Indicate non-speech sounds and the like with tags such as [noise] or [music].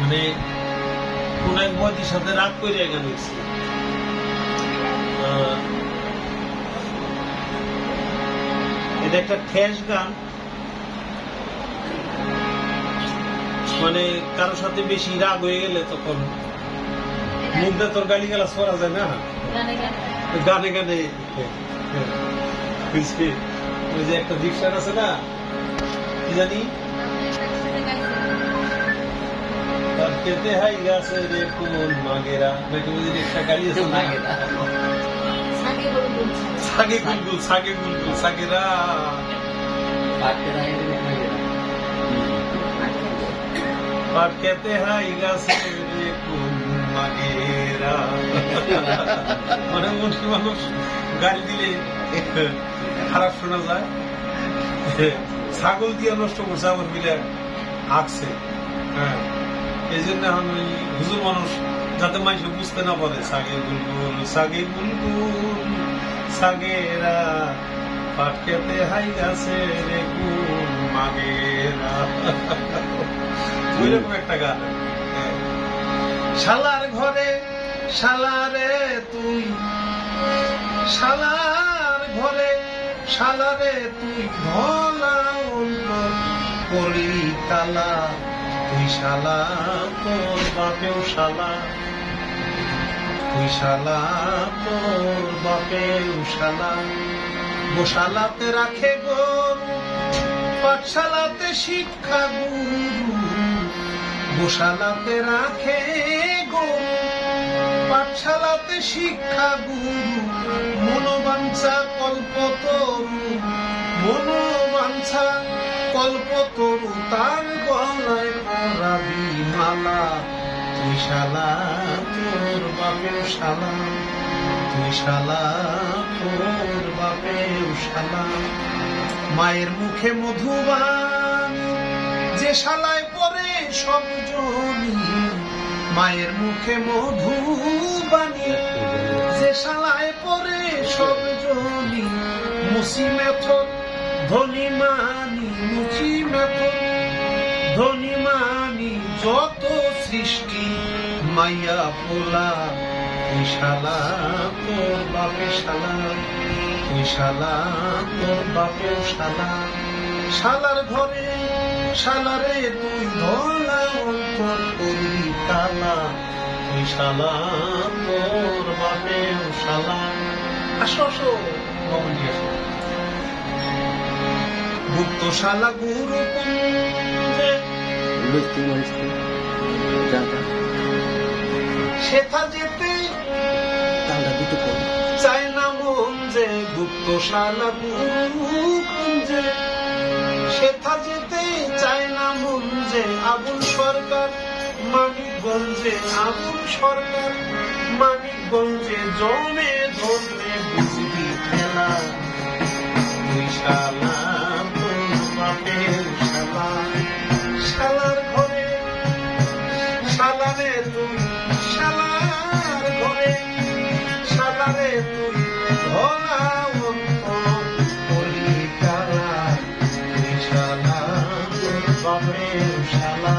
মানে কোন এক বয়তির সাথে রাগ করে গেছি আহ, এটা একটা ঠেস গান। মানে কারোর সাথে বেশি রাগ হয়ে গেলে তখন মুখ দিয়ে তোর গালি গালাজ করা যায় না? গানে গানে। বুঝছি ওই যে একটা দীক্ষার আছে না? কি জানি? খেতে হাই গাছে রে কোন মাগেরা। নাকি ওই একটা গাড়ি আছে সাগে গুলগুল সাগে গুলগুল সাগেরা। পাট খেতে হাই গাছে রে কোন মাগেরা। [laughs] মানে মুসলিম মানুষ গাড়ি দিলে খারাপ শোনা যায়। ছাগল দিয়ে নষ্ট করছে আমার মিলে আঁকছে। হ্যাঁ। এই জন্য এখন ওই হুজুর মানুষ যাতে মানুষ বুঝতে না পারে, সাগে বুলবুল সাগে বুলবুল সাগেরা পাট খেতে হাই গাছে রে কোন মাগেরা ওইরকম একটা গান। হ্যাঁ। শালার ঘরে, শালারে তুই, শালার ঘরে শালারে তুই ধলা অন্তর করলি তালা। তুই শালা, তোর বাপেও শালা। তুই শালা, তোর বাপেও শালা। গোশালাতে রাখে গরু, পাঠশালাতে শিক্ষা গুরু। গোশালাতে রাখে গরু, পাঠশালাতে শিক্ষা গুরু। মনোবাঞ্ছা কল্পতরু মনোবাঞ্ছা কল্পতরু তার গলায় পরাবি মালা। তুই শালা তোর বাপের শালা, তুই শালা তোর বাপের শালা। মায়ের মুখে মধুবান, যে শালায় পরে সব জমি মায়ের মুখে মধু মধুবাণী যে শালায় পরে সব জমি, মুসি মেথর ধনী মানি, মুচি মেথর ধনী মানি যত সৃষ্টি, মাইয়া পোলা তুই শালা তোর বাপে শালা তুই তোর বাপে শালা। শালার ঘরে শালারে তুই ধলা অন্তর করবি তালা তুই শালা তোর বাপে শালা। আসো আসো বাবুজি আসো। গুপ্ত শালা গুরু সেথা যেতে চায় না মন যে গুপ্ত শালা গুরু কুঞ্জে। সেথা যেতে চায় না মন যে আবুল সরকার, মানিকগঞ্জে আবুল সরকার, মানিকগঞ্জে জমে ধরলে বুঝবি খেলা। তুই শালা তোর বাপের শালা শালার ঘরে শালা বাপের শালা